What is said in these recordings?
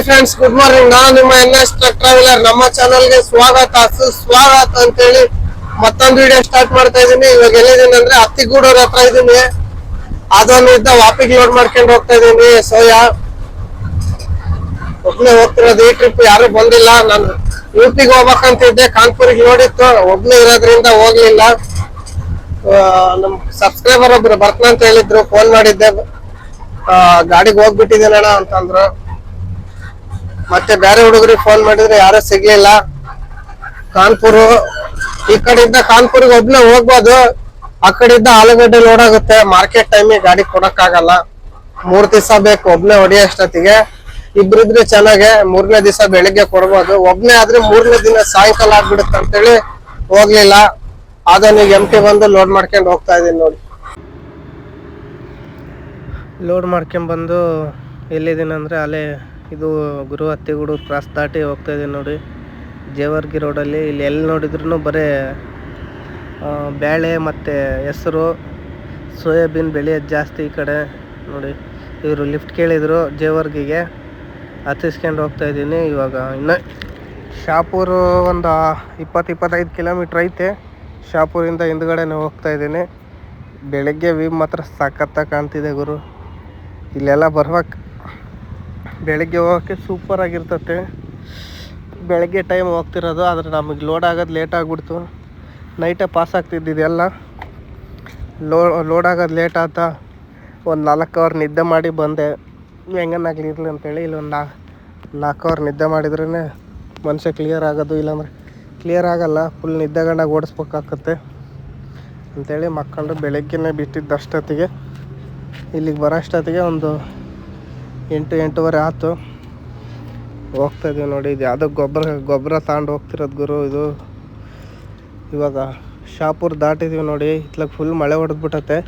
Hi friends good morning ನಾನು ನಿಮ್ಮ N S traveller ನಮ್ಮ ಚಾನಲ್ಗೆ ಸ್ವಾಗತ. ಸುಸ್ವಾಗತ ಅಂತೇಳಿ ಮತ್ತೊಂದು ವಿಡಿಯೋ ಸ್ಟಾರ್ಟ್ ಮಾಡ್ತಾ ಇದೀನಿ. ಇವಾಗ ಎಲ್ಲಿದ್ದೀನಿ ಅಂದ್ರೆ ಹತ್ತಿಗೂಡೂರ್ ಹತ್ರ ಇದ್ದೀನಿ ಅದೊಂದು ಇದ್ದ ವಾಪಿಗೆ ಲೋಡ್ ಮಾಡ್ಕೊಂಡು ಹೋಗ್ತಾ ಇದೀನಿ. ಸೋಯಾ, ಒಬ್ನೇ ಹೋಗ್ತಿರೋದು. ಈ ಟ್ರಿಪ್ ಯಾರು ಬಂದಿಲ್ಲ. ನಾನು ಹೋಗ್ಬೇಕಂತ ಇದ್ದೆ. ಕಾನ್ಪುರಿಗೆ ನೋಡಿತ್ತು. ಒಬ್ನೇ ಇರೋದ್ರಿಂದ ಹೋಗ್ಲಿಲ್ಲ. ನಮ್ ಸಬ್ಸ್ಕ್ರೈಬರ್ ಒಬ್ರು ಬರ್ತಾನ ಅಂತ ಹೇಳಿದ್ರು. ಫೋನ್ ಮಾಡಿದ್ದೆ. ಗಾಡಿಗೆ ಹೋಗ್ಬಿಟ್ಟಿದ್ದೀನಣ್ಣ ಅಂತಂದ್ರು. ಮತ್ತೆ ಬೇರೆ ಹುಡುಗರಿಗೆ ಫೋನ್ ಮಾಡಿದ್ರೆ ಯಾರು ಸಿಗ್ಲಿಲ್ಲ. ಕಾನ್ಪುರ್, ಈ ಕಡೆಯಿಂದ ಕಾನ್ಪುರ್ಗೆ ಒಬ್ನೇ ಹೋಗ್ಬೋದು. ಆ ಕಡೆಯಿಂದ ಆಲೂಗಡ್ಡೆ ಲೋಡ್ ಆಗುತ್ತೆ. ಮಾರ್ಕೆಟ್ ಟೈಮಿಗೆ ಗಾಡಿ ಕೊಡಕ್ಕಾಗಲ್ಲ. ಮೂರ್ ದಿವಸ ಬೇಕು, ಒಬ್ನೇ ಹೊಡಿಯೋ ಅಷ್ಟೊತ್ತಿಗೆ. ಇಬ್ರಿದ್ರೆ ಚೆನ್ನಾಗೆ, ಮೂರನೇ ದಿವಸ ಬೆಳಿಗ್ಗೆ ಕೊಡ್ಬೋದು. ಒಬ್ನೇ ಆದ್ರೆ ಮೂರನೇ ದಿನ ಸಾಯಂಕಾಲ ಆಗ್ಬಿಡುತ್ತೆ ಅಂತೇಳಿ ಹೋಗ್ಲಿಲ್ಲ. ಅದನ್ನ ಎಂ ಟಿ ಬಂದು ಲೋಡ್ ಮಾಡ್ಕೊಂಡು ಹೋಗ್ತಾ ಇದೀನಿ ನೋಡಿ. ಲೋಡ್ ಮಾಡ್ಕೊಂಬಂದು ಎಲ್ಲಿದ್ದೀನಿ ಅಂದರೆ ಅಲ್ಲೇ ಇದು ಗುರು ಹತ್ತಿಗೂಡು ಕ್ರಾಸ್ ದಾಟಿ ಹೋಗ್ತಾ ಇದೀನಿ ನೋಡಿ. ಜೇವರ್ಗಿ ರೋಡಲ್ಲಿ. ಇಲ್ಲಿ ಎಲ್ಲಿ ನೋಡಿದ್ರು ಬರೇ ಬೇಳೆ ಮತ್ತು ಹೆಸರು, ಸೋಯಾಬೀನ್ ಬೆಳೆಯೋದು ಜಾಸ್ತಿ ಈ ಕಡೆ ನೋಡಿ. ಇವರು ಲಿಫ್ಟ್ ಕೇಳಿದರು ಜೇವರ್ಗಿಗೆ. ಹತ್ತಿಸ್ಕೊಂಡು ಹೋಗ್ತಾ ಇದ್ದೀನಿ ಇವಾಗ. ಇನ್ನು ಶಾಪೂರು ಒಂದು ಇಪ್ಪತ್ತು ಇಪ್ಪತ್ತೈದು ಕಿಲೋಮೀಟ್ರ್ ಐತೆ. ಶಾಪೂರಿಂದ ಹಿಂದ್ಗಡೆನೇ ಹೋಗ್ತಾ ಇದ್ದೀನಿ. ಬೆಳಗ್ಗೆ ವ್ಯೂ ಮಾತ್ರ ಸಖತ್ತಾಗಿ ಕಾಣ್ತಿದೆ ಗುರು. ಇಲ್ಲೆಲ್ಲ ಬರ್ಬೇಕು. ಬೆಳಗ್ಗೆ ಹೋಗೋಕ್ಕೆ ಸೂಪರ್ ಆಗಿರ್ತತೆ. ಬೆಳಗ್ಗೆ ಟೈಮ್ ಹೋಗ್ತಿರೋದು, ಆದರೆ ನಮಗೆ ಲೋಡ್ ಆಗೋದು ಲೇಟ್ ಆಗಿಬಿಡ್ತು. ನೈಟೇ ಪಾಸ್ ಆಗ್ತಿದ್ದಿದೆಲ್ಲ ಲೋ ಲೋಡ್ ಆಗೋದು ಲೇಟ್ ಆತ. ಒಂದು ನಾಲ್ಕು ಅವರ್ ನಿದ್ದೆ ಮಾಡಿ ಬಂದೆ. ಹೆಂಗನ್ನಾಗಲಿ ಇರಲಿ ಅಂತೇಳಿ ಇಲ್ಲಿ ಒಂದು ನಾಲ್ಕು ಅವರ್ ನಿದ್ದೆ ಮಾಡಿದ್ರೇ ಮನುಷ್ಯ ಕ್ಲಿಯರ್ ಆಗೋದು, ಇಲ್ಲಾಂದ್ರೆ ಕ್ಲಿಯರ್ ಆಗೋಲ್ಲ. ಫುಲ್ ನಿದ್ದೆಗಂಡಾಗ ಓಡಿಸ್ಬೇಕಾಗತ್ತೆ ಅಂಥೇಳಿ ಮಕ್ಕಳು ಬೆಳಗ್ಗೆನೇ ಬಿಟ್ಟಿದ್ದಷ್ಟೊತ್ತಿಗೆ ಇಲ್ಲಿಗೆ ಬರೋ ಅಷ್ಟೊತ್ತಿಗೆ ಒಂದು ಎಂಟು ಎಂಟೂವರೆ ಆಯ್ತು. ಹೋಗ್ತಾ ಇದ್ದೀವಿ ನೋಡಿ, ಇದು ಯಾವುದೋ ಗೊಬ್ಬರ ಗೊಬ್ಬರ ತಗೊಂಡು ಹೋಗ್ತಿರೋದು ಗುರು ಇದು. ಇವಾಗ ಶಾಪುರ್ ದಾಟಿದೀವಿ ನೋಡಿ, ಇತ್ಲಾಗ ಫುಲ್ ಮಳೆ ಹೊಡೆದ್ಬಿಟ್ಟತೆ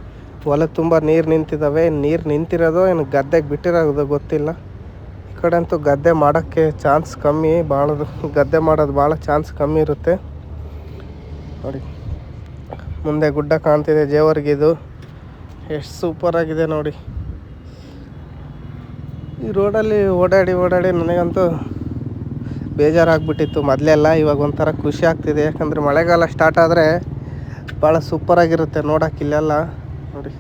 ಹೊಲ ತುಂಬ ನೀರು ನಿಂತಿದ್ದಾವೆ ನೀರು ನಿಂತಿರೋದು ಏನು ಗದ್ದೆಗೆ ಬಿಟ್ಟಿರೋದು ಗೊತ್ತಿಲ್ಲ. ಈ ಕಡೆ ಅಂತೂ ಗದ್ದೆ ಮಾಡೋಕ್ಕೆ ಚಾನ್ಸ್ ಕಮ್ಮಿ ಭಾಳ ಗದ್ದೆ ಮಾಡೋದು ಭಾಳ ಚಾನ್ಸ್ ಕಮ್ಮಿ ಇರುತ್ತೆ. ನೋಡಿ, ಮುಂದೆ ಗುಡ್ಡ ಕಾಣ್ತಿದೆ ಜೇವರ್ಗಿದು. ಎಷ್ಟು ಸೂಪರಾಗಿದೆ ನೋಡಿ. ಈ ರೋಡಲ್ಲಿ ಓಡಾಡಿ ಓಡಾಡಿ ನನಗಂತೂ ಬೇಜಾರಾಗ್ಬಿಟ್ಟಿತ್ತು. ಮೊದಲೆಲ್ಲ ಇವಾಗ ಒಂಥರ ಖುಷಿ ಆಗ್ತಿದೆ. ಯಾಕಂದರೆ ಮಳೆಗಾಲ ಸ್ಟಾರ್ಟ್ ಆದರೆ ಭಾಳ ಸೂಪರಾಗಿರುತ್ತೆ ನೋಡೋಕೆ ಇಲ್ಲೆಲ್ಲ. ನೋಡಿ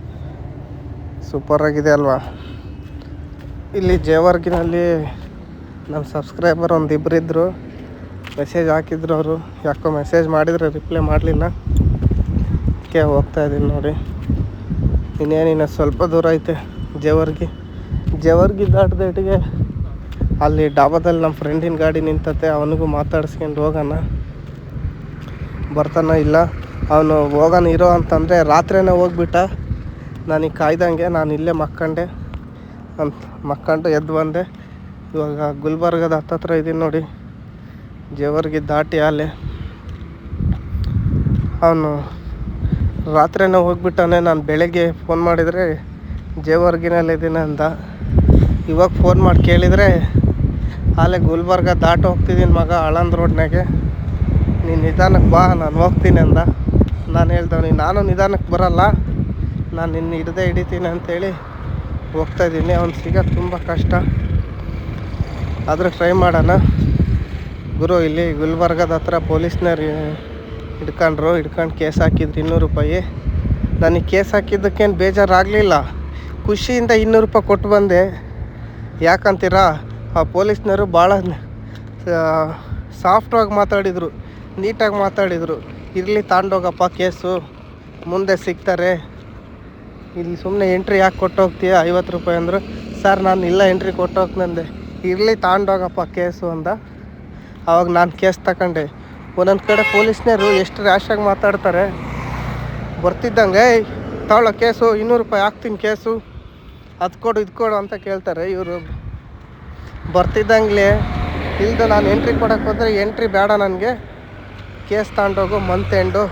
ಸೂಪರಾಗಿದೆ ಅಲ್ವಾ? ಇಲ್ಲಿ ಜೇವರ್ಗಿನಲ್ಲಿ ನಮ್ಮ ಸಬ್ಸ್ಕ್ರೈಬರ್ ಒಂದು ಇಬ್ಬರು ಇದ್ದರು ಮೆಸೇಜ್ ಹಾಕಿದ್ರು ಅವರು. ಯಾಕೋ ಮೆಸೇಜ್ ಮಾಡಿದರೆ ರಿಪ್ಲೈ ಮಾಡಲಿಲ್ಲ. ಅದಕ್ಕೆ ಹೋಗ್ತಾ ಇದ್ದೀನಿ ನೋಡಿ. ಇನ್ನೇನಿನ್ನ ಸ್ವಲ್ಪ ದೂರ ಐತೆ ಜೇವರ್ಗಿ. ಜೇವರ್ಗಿ ದಾಟದೇಟಿಗೆ ಅಲ್ಲಿ ಡಾಬಾದಲ್ಲಿ ನಮ್ಮ ಫ್ರೆಂಡಿನ ಗಾಡಿ ನಿಂತತೆ, ಅವನಿಗೂ ಮಾತಾಡ್ಸ್ಕೊಂಡು ಹೋಗೋಣ. ಬರ್ತಾನ ಇಲ್ಲ, ಅವನು ಹೋಗೋಣ ಇರೋ ಅಂತಂದರೆ ರಾತ್ರಿನೇ ಹೋಗ್ಬಿಟ್ಟ. ನನಗೆ ಕಾಯ್ದಂಗೆ, ನಾನು ಇಲ್ಲೇ ಮಕ್ಕಂಡೆ. ಅಂತ ಮಕ್ಕಂಡು ಎದ್ದು ಬಂದೆ. ಇವಾಗ ಗುಲ್ಬರ್ಗದ ಹತ್ತತ್ರ ಇದ್ದೀನಿ ನೋಡಿ, ಜೇವರ್ಗಿ ದಾಟಿ ಅಲ್ಲೇ ಅವನು ರಾತ್ರಿನೇ ಹೋಗ್ಬಿಟ್ಟಾನೆ. ನಾನು ಬೆಳಗ್ಗೆ ಫೋನ್ ಮಾಡಿದರೆ ಜೇವರ್ಗಿನಲ್ಲಿದ್ದೀನಿ ಅಂದ. ಇವಾಗ ಫೋನ್ ಮಾಡಿ ಕೇಳಿದರೆ ಅಲ್ಲೇ ಗುಲ್ಬರ್ಗ ದಾಟು ಹೋಗ್ತಿದ್ದೀನಿ ಮಗ ಆಳಂದ್ ರೋಡ್ನಾಗೆ. ನೀನು ನಿಧಾನಕ್ಕೆ ಬಾ, ನಾನು ಹೋಗ್ತೀನಿ ಅಂದ. ನಾನು ಹೇಳ್ದವನಿಗೆ ನಾನು ನಿಧಾನಕ್ಕೆ ಬರಲ್ಲ. ನಾನು ನಿನ್ನ ಹಿಡ್ದೇ ಹಿಡಿತೀನಿ ಅಂತೇಳಿ ಹೋಗ್ತಾ ಇದ್ದೀನಿ. ಅವ್ನು ಸಿಗೋದು ತುಂಬ ಕಷ್ಟ. ಆದರೂ ಟ್ರೈ ಮಾಡೋಣ. ಗುರು, ಇಲ್ಲಿ ಗುಲ್ಬರ್ಗದ ಹತ್ರ ಪೊಲೀಸ್ನವ್ರು ಹಿಡ್ಕೊಂಡ್ರು, ಹಿಡ್ಕೊಂಡು ಕೇಸ್ ಹಾಕಿದ್ರು ಇನ್ನೂರು ರೂಪಾಯಿ. ನನಗೆ ಕೇಸ್ ಹಾಕಿದ್ದಕ್ಕೇನು ಬೇಜಾರಾಗಲಿಲ್ಲ. ಖುಷಿಯಿಂದ ಇನ್ನೂರು ರೂಪಾಯಿ ಕೊಟ್ಟು ಬಂದೆ. ಯಾಕಂತೀರಾ? ಆ ಪೊಲೀಸ್ನವರು ಭಾಳ ಸಾಫ್ಟಾಗಿ ಮಾತಾಡಿದರು ನೀಟಾಗಿ ಮಾತಾಡಿದರು. ಇರಲಿ ತಾಂಡೋಗಪ್ಪ ಕೇಸು ಮುಂದೆ ಸಿಗ್ತಾರೆ. ಇಲ್ಲಿ ಸುಮ್ಮನೆ ಎಂಟ್ರಿ ಯಾಕೆ ಕೊಟ್ಟೋಗ್ತೀಯ? ಐವತ್ತು ರೂಪಾಯಿ ಅಂದರು ಸರ್ ನಾನು ಇಲ್ಲ ಎಂಟ್ರಿ ಕೊಟ್ಟು ಹೋಗ್ತಂದೆ ಇರಲಿ ತಾಂಡೋಗಪ್ಪ ಕೇಸು ಅಂದ. ಆವಾಗ ನಾನು ಕೇಸ್ ತಗೊಂಡೆ ಒಂದೊಂದು ಕಡೆ ಪೊಲೀಸ್ನವರು ಎಷ್ಟು ರ್ಯಾಶಾಗಿ ಮಾತಾಡ್ತಾರೆ. ಬರ್ತಿದ್ದಂಗೆ "ಏಯ್, ತಗೊಳ್ಳೋ ಕೇಸು ಇನ್ನೂರು ರೂಪಾಯಿ ಹಾಕ್ತೀನಿ ಕೇಸು. ಅದು ಕೊಡು ಇದು ಕೊಡು ಅಂತ ಕೇಳ್ತಾರೆ ಇವರು. ಬರ್ತಿದ್ದಂಗೆ ಇಲ್ಲದೆ ನಾನು ಎಂಟ್ರಿ ಕೊಡೋಕೆ ಹೋದರೆ ಎಂಟ್ರಿ ಬೇಡ ನನಗೆ. ಕೇಸ್ ತಗೊಂಡೋಗು ಮಂತ್ ಎಂಡು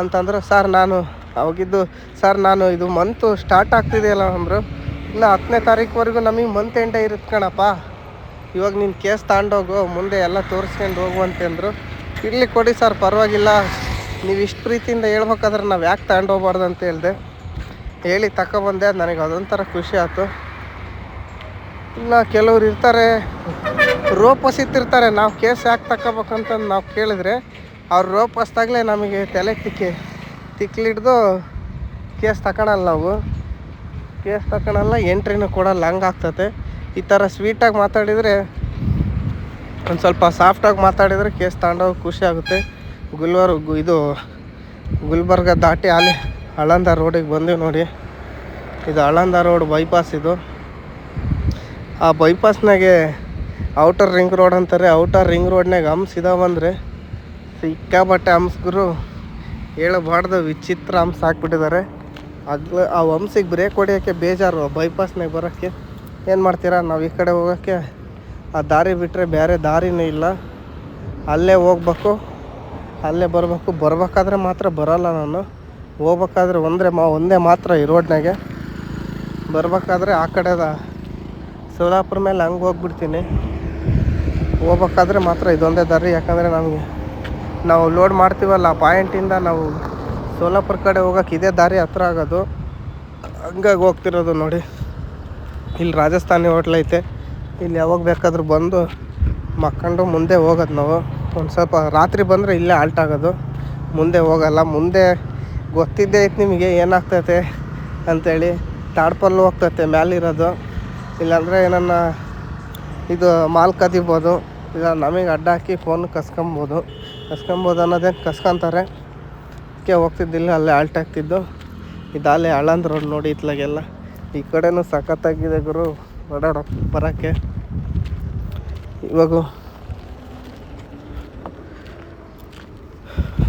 ಅಂತಂದರು, ಸರ್, ನಾನು ಅವಾಗಿದ್ದು ಸರ್, ನಾನು ಇದು ಮಂತು ಸ್ಟಾರ್ಟ್ ಆಗ್ತಿದೆಯಲ್ಲ ಅಂದರು. ಇನ್ನು ಹತ್ತನೇ ತಾರೀಕುವರೆಗೂ ನಮಗೆ ಮಂತ್ ಎಂಡೇ ಇರುತ್ತೆ ಕಣಪ್ಪ. ಇವಾಗ ನೀನು ಕೇಸ್ ತಗೊಂಡೋಗು, ಮುಂದೆ ಎಲ್ಲ ತೋರಿಸ್ಕೊಂಡು ಹೋಗು ಅಂತಂದರು. ಇರಲಿ ಕೊಡಿ ಸರ್, ಪರವಾಗಿಲ್ಲ. ನೀವು ಇಷ್ಟು ಪ್ರೀತಿಯಿಂದ ಹೇಳ್ಬೇಕಾದ್ರೆ ನಾವು ಯಾಕೆ ತಗೊಂಡೋಗ್ಬಾರ್ದು ಅಂತ ಹೇಳಿದೆ. ಹೇಳಿ ತಗೊಬಂದೆ ನನಗೆ ಅದೊಂಥರ ಖುಷಿ ಆಯ್ತು ಇನ್ನು ಕೆಲವ್ರು ಇರ್ತಾರೆ ರೋಪ್ ನಾವು ಕೇಸ್ ಯಾಕೆ ತಗೋಬೇಕಂತಂದು ನಾವು ಕೇಳಿದ್ರೆ, ಅವ್ರು ರೋಪ್ ನಮಗೆ ತಲೆ ತಿಕ್ಕಿ, ತಿಕ್ಲಿಡ್ದು ಕೇಸ್ ತಗೊಳಲ್ಲ ನಾವು. ಕೇಸ್ ತಗೊಳಲ್ಲ ಎಂಟ್ರಿನೂ ಲಂಗ್ ಆಗ್ತತೆ. ಈ ಥರ ಸ್ವೀಟಾಗಿ ಮಾತಾಡಿದರೆ, ಒಂದು ಸ್ವಲ್ಪ ಸಾಫ್ಟಾಗಿ ಮಾತಾಡಿದರೆ ಕೇಸ್ ತಗೊಂಡೋಗಿ ಖುಷಿ ಆಗುತ್ತೆ. ಗುಲ್ವರ್ ಇದು ಗುಲ್ಬರ್ಗ ದಾಟಿ ಅಲ್ಲಿ ಹಳಂದ ರೋಡಿಗೆ ಬಂದೀವಿ ನೋಡಿ. ಇದು ಹಳಂದ ರೋಡ್ ಬೈಪಾಸ್ ಇದು. ಆ ಬೈಪಾಸ್ನಾಗೆ ಔಟರ್ ರಿಂಗ್ ರೋಡ್ ಅಂತಾರೆ. ಔಟರ್ ರಿಂಗ್ ರೋಡ್ನಾಗ ಹಂಪ್ಸ್ ಇದಾವಂದ್ರೆ ಸಿಕ್ಕಾಬಟ್ಟೆ ಹಂಪ್ಸ್ಗರು ಹೇಳಬಾರ್ದು, ವಿಚಿತ್ರ ಹಂಪ್ಸ್ ಹಾಕ್ಬಿಟ್ಟಿದ್ದಾರೆ ಅಗ್ಲ ಆ ಹಂಪ್ಸಿಗೆ ಬ್ರೇಕ್ ಹೊಡಿಯೋಕ್ಕೆ ಬೇಜಾರು ಬೈಪಾಸ್ನಾಗ ಬರೋಕ್ಕೆ. ಏನು ಮಾಡ್ತೀರಾ? ನಾವು ಈ ಕಡೆ ಹೋಗೋಕ್ಕೆ ಆ ದಾರಿ ಬಿಟ್ಟರೆ ಬೇರೆ ದಾರಿನೇ ಇಲ್ಲ. ಅಲ್ಲೇ ಹೋಗ್ಬೇಕು, ಅಲ್ಲೇ ಬರಬೇಕು. ಬರಬೇಕಾದ್ರೆ ಮಾತ್ರ ಬರೋಲ್ಲ ನಾನು. ಹೋಗ್ಬೇಕಾದ್ರೆ ಒಂದರೆ ಮಾ, ಒಂದೇ ಮಾತ್ರ ಈ ರೋಡ್ನಾಗೆ ಬರಬೇಕಾದ್ರೆ ಆ ಕಡೆದ ಸೋಲಾಪುರ ಮೇಲೆ ಹಂಗೆ ಹೋಗ್ಬಿಡ್ತೀನಿ. ಹೋಗ್ಬೇಕಾದ್ರೆ ಮಾತ್ರ ಇದೊಂದೇ ದಾರಿ, ಯಾಕಂದರೆ ನಮಗೆ ನಾವು ಲೋಡ್ ಮಾಡ್ತೀವಲ್ಲ, ಆ ಪಾಯಿಂಟಿಂದ ನಾವು ಸೋಲಾಪುರ ಕಡೆ ಹೋಗೋಕೆ ಇದೇ ದಾರಿ ಹತ್ರ ಆಗೋದು. ಹಂಗಾಗಿ ಹೋಗ್ತಿರೋದು ನೋಡಿ. ಇಲ್ಲಿ ರಾಜಸ್ಥಾನಿ ಹೋಟ್ಲ್ ಐತೆ. ಇಲ್ಲಿ ಯಾವಾಗ ಬೇಕಾದ್ರೂ ಬಂದು ಮಕ್ಕೊಂಡು ಮುಂದೆ ಹೋಗೋದು ನಾವು. ಒಂದು ಸ್ವಲ್ಪ ರಾತ್ರಿ ಬಂದರೆ ಇಲ್ಲೇ ಆಲ್ಟ್ ಆಗೋದು. ಮುಂದೆ ಹೋಗಲ್ಲ. ಮುಂದೆ ಗೊತ್ತಿದ್ದೇ ಐತೆ ನಿಮಗೆ ಏನಾಗ್ತೈತೆ ಅಂಥೇಳಿ ತಾಡ್ಪಲ್ಲು ಹೋಗ್ತೈತೆ ಮ್ಯಾಲಿರೋದು. ಇಲ್ಲಾಂದರೆ ಏನನ್ನ ಇದು ಮಾಲ್ ಕದಿಬೋದು. ಇಲ್ಲ, ನಮಗೆ ಅಡ್ಡ ಹಾಕಿ ಫೋನ್ ಕಸ್ಕೊಬೋದು. ಕಸ್ಕೊಬೋದು ಅನ್ನೋದೇ ಕಸ್ಕೊಂತಾರೆ. ಅದಕ್ಕೆ ಹೋಗ್ತಿದ್ದಿಲ್ಲ, ಅಲ್ಲೇ ಆಲ್ಟ್ ಆಗ್ತಿದ್ದು. ಇದು ಅಲ್ಲೇ ಆಳಂದ್ ರೋಡ್ ನೋಡಿ ಇತ್ಲಾಗೆಲ್ಲ. ಈ ಕಡೆನೂ ಸಖತ್ತಾಗಿದೆ ಗುರು. ಓಡಾಡೋ ಬರೋಕ್ಕೆ. ಇವಾಗ